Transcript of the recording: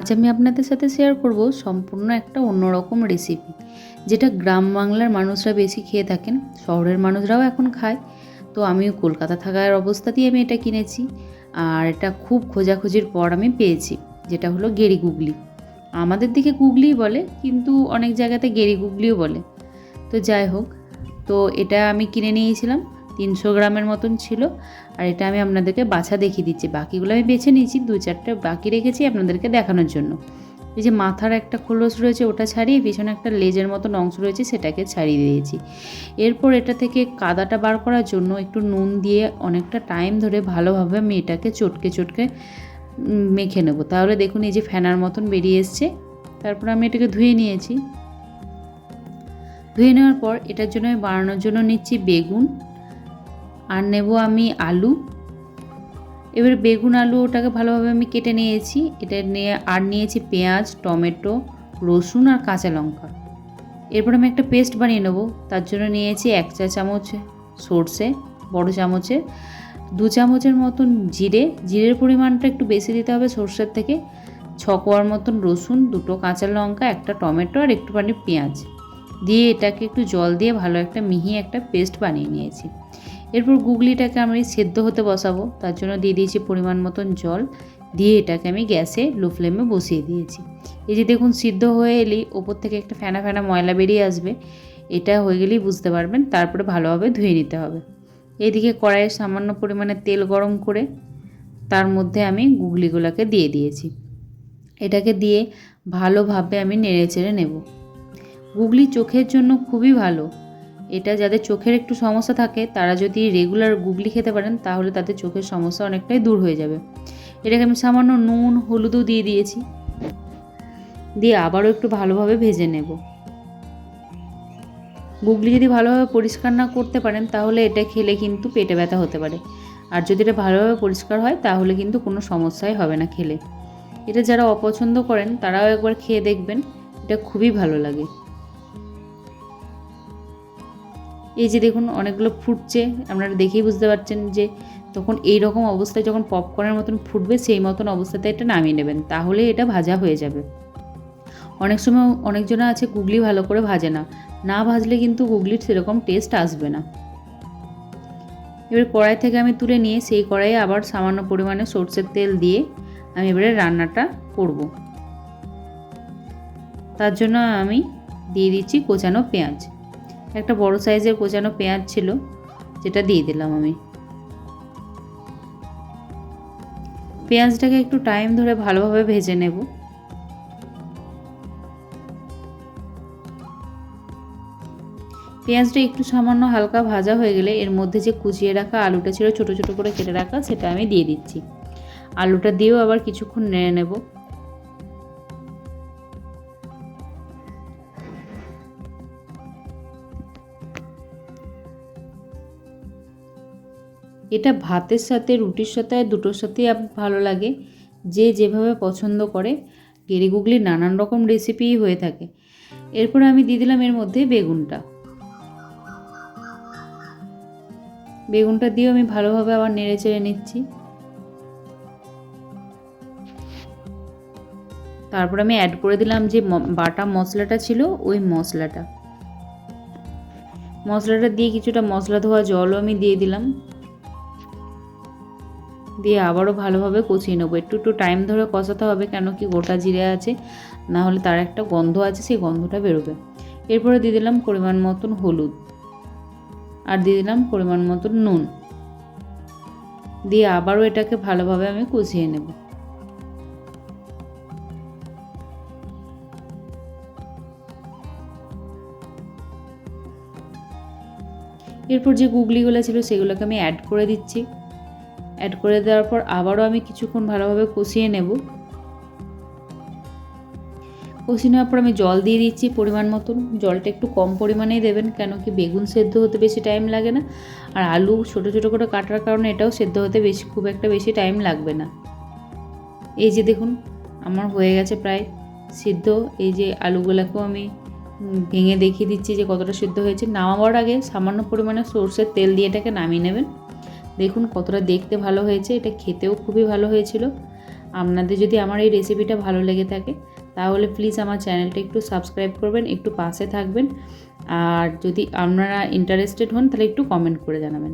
আজ আমি আপনাদের সাথে শেয়ার করব সম্পূর্ণ একটা অন্যরকম রেসিপি যেটা গ্রাম বাংলার মানুষরা বেশি খেয়ে থাকেন, শহরের মানুষরাও এখন খায়। তো আমি কলকাতা থাকার অবস্থাতেই আমি এটা কিনেছি, আর এটা খুব খোঁজাখুঁজির পর আমি পেয়েছি, যেটা হলো গেরি গুগলি। আমাদের দিকে গুগলিই বলে, কিন্তু অনেক জায়গাতে গেরি গুগলিও বলে। তো যাই হোক, তো এটা আমি কিনে নিয়েছিলাম তিনশো গ্রামের মতন ছিল। আর এটা আমি আপনাদেরকে বাছা দেখিয়ে দিচ্ছি। বাকিগুলো আমি বেছে নিয়েছি দু চারটে বাকি রেখেছি আপনাদেরকে দেখানোর জন্য। এই যে মাথার একটা খোলস রয়েছে ওটা ছাড়িয়ে পিছনে একটা লেজের মতন অংশ রয়েছে সেটাকে ছাড়িয়ে দিয়েছি। এরপর এটা থেকে কাদাটা বার করার জন্য একটু নুন দিয়ে অনেকটা টাইম ধরে ভালোভাবে আমি এটাকে চটকে চটকে মেখে নেব। তাহলে দেখুন এই যে ফেনার মতন বেরিয়ে এসছে। তারপর আমি এটাকে ধুয়ে নিয়েছি। ধুয়ে নেওয়ার পর এটার জন্য আমি বানানোর জন্য নিচ্ছি বেগুন। আর নেব আমি আলু। এবার বেগুন আলু ওটাকে ভালোভাবে আমি কেটে নিয়েছি। এটা নিয়ে আর নিয়েছি পেঁয়াজ, টমেটো, রসুন আর কাঁচা লঙ্কা। এরপর আমি একটা পেস্ট বানিয়ে নেব। তার জন্য নিয়েছি এক চা চামচ সর্ষে, বড় চামচে। দু চামচের মতন জিরে। জিরের পরিমাণটা একটু বেশি দিতে হবে সর্ষের থেকে। ছ কোয়ার মতন রসুন, দুটো কাঁচা লঙ্কা, একটা টমেটো আর একটুখানি পেঁয়াজ। দিয়ে এটাকে একটু জল দিয়ে ভালো একটা মিহি একটা পেস্ট বানিয়ে নিয়েছি। এরপর গুগলিটাকে আমি সেদ্ধ হতে বসাবো। তার জন্য দিয়ে দিয়েছি পরিমাণ মতন জল। দিয়ে এটাকে আমি গ্যাসে লো ফ্লেমে বসিয়ে দিয়েছি। এই যে দেখুন, সিদ্ধ হয়ে এলেই ওপর থেকে একটা ফেনা ফেনা ময়লা বেরিয়ে আসবে। এটা হয়ে গেলেই বুঝতে পারবেন, তারপরে ভালোভাবে ধুয়ে নিতে হবে। এদিকে কড়াইয়ে সামান্য পরিমাণে তেল গরম করে তার মধ্যে আমি গুগলিগুলোকে দিয়ে দিয়েছি। এটাকে দিয়ে ভালোভাবে আমি নেড়ে চেড়ে নেব। গুগলি চোখের জন্য খুবই ভালো। এটা যাদের চোখের একটু সমস্যা থাকে, তারা যদি রেগুলার গুগলি খেতে পারেন, তাহলে তাদের চোখের সমস্যা অনেকটাই দূর হয়ে যাবে। এটাকে আমি সামান্য নুন, হলুদও দিয়ে দিয়েছি। দিয়ে আবারও একটু ভালোভাবে ভেজে নেব। গুগলি যদি ভালোভাবে পরিষ্কার না করতে পারেন, তাহলে এটা খেলে কিন্তু পেটে ব্যথা হতে পারে। আর যদি এটা ভালোভাবে পরিষ্কার হয়, তাহলে কিন্তু কোনো সমস্যাই হবে না খেলে। এটা যারা অপছন্দ করেন, তারাও একবার খেয়ে দেখবেন, এটা খুবই ভালো লাগে। এই যে দেখুন অনেকগুলো ফুটছে, আপনারা দেখেই বুঝতে পারছেন যে তখন এই রকম অবস্থায় যখন পপকর্নের মতন ফুটবে, সেই মতন অবস্থাতে এটা নামিয়ে নেবেন, তাহলে এটা ভাজা হয়ে যাবে। অনেক সময় অনেকজনা আছে গুগলি ভালো করে ভাজে না না ভাজলে কিন্তু গুগলির সেরকম টেস্ট আসবে না। এবার কড়াই থেকে আমি তুলে নিয়ে সেই কড়াইয়ে আবার সামান্য পরিমাণে সর্ষের তেল দিয়ে আমি এবারে রান্নাটা করব। তার জন্য আমি দিয়ে দিচ্ছি কোচানো পেঁয়াজ। একটা বড় সাইজের কোচানো পেঁয়াজ ছিল, যেটা দিয়ে দিলাম আমি। পেঁয়াজটাকে একটু টাইম ধরে ভালোভাবে ভেজে নেব। পেঁয়াজটা একটু সামান্য হালকা ভাজা হয়ে গেলে এর মধ্যে যে কুচিয়ে রাখা আলুটা ছিল, ছোট ছোট করে কেটে রাখা, সেটা আমি দিয়ে দিচ্ছি। আলুটা দিয়েও আবার কিছুক্ষণ নেড়ে নেব। এটা ভাতের সাথে, রুটির সাথে দুটোর সাথেই ভালো লাগে। যে যেভাবে পছন্দ করে। গেরি গুগলির নানান রকম রেসিপিই হয়ে থাকে। এরপরে আমি দিয়ে দিলাম এর মধ্যে বেগুনটা। বেগুনটা দিয়েও আমি ভালোভাবে আবার নেড়ে চেড়ে নিচ্ছি। তারপর আমি অ্যাড করে দিলাম যে বাটা মশলাটা ছিল, ওই মশলাটা। মশলাটা দিয়ে কিছুটা মশলা ধোয়া জলও আমি দিয়ে দিলাম। দিয়ে আবারও ভালোভাবে কষিয়ে নেব। একটু একটু টাইম ধরে কষাতে হবে কেন কি গোটা জিরে আছে না হলে তার একটা গন্ধ আছে, সেই গন্ধটা বেরোবে। এরপরে দিয়ে দিলাম পরিমাণ মতন হলুদ আর দিয়ে দিলাম পরিমাণ মতন নুন। দিয়ে আবারও এটাকে ভালোভাবে আমি কষিয়ে নেব। এরপর যে গুগলিগুলো ছিল সেগুলোকে আমি অ্যাড করে দিচ্ছি। অ্যাড করে দেওয়ার পর আবারও আমি কিছুক্ষণ ভালোভাবে কষিয়ে নেব। কষিয়ে নেওয়ার পর আমি জল দিয়ে দিচ্ছি পরিমাণ মতন। জলটা একটু কম পরিমাণেই দেবেন, কেন কি বেগুন সেদ্ধ হতে বেশি টাইম লাগে না। আর আলু ছোটো ছোটো করে কাটার কারণে এটাও সেদ্ধ হতে বেশি, খুব একটা বেশি টাইম লাগবে না। এই যে দেখুন, আমার হয়ে গেছে প্রায় সিদ্ধ। এই যে আলুগুলোকেও আমি ভেঙে দেখিয়ে দিচ্ছি যে কতটা সিদ্ধ হয়েছে। নামাবার আগে সামান্য পরিমাণে সর্ষের তেল দিয়ে এটাকে নামিয়ে নেবেন। দেখুন কতটা দেখতে ভালো হয়েছে, এটা খেতেও খুবই ভালো হয়েছিল। আপনাদের যদি আমার এই রেসিপিটা ভালো লেগে থাকে, তাহলে প্লিজ আমার চ্যানেলটা একটু সাবস্ক্রাইব করবেন, একটু পাশে থাকবেন। আর যদি আপনারা ইন্টারেস্টেড হন, তাহলে একটু কমেন্ট করে জানাবেন।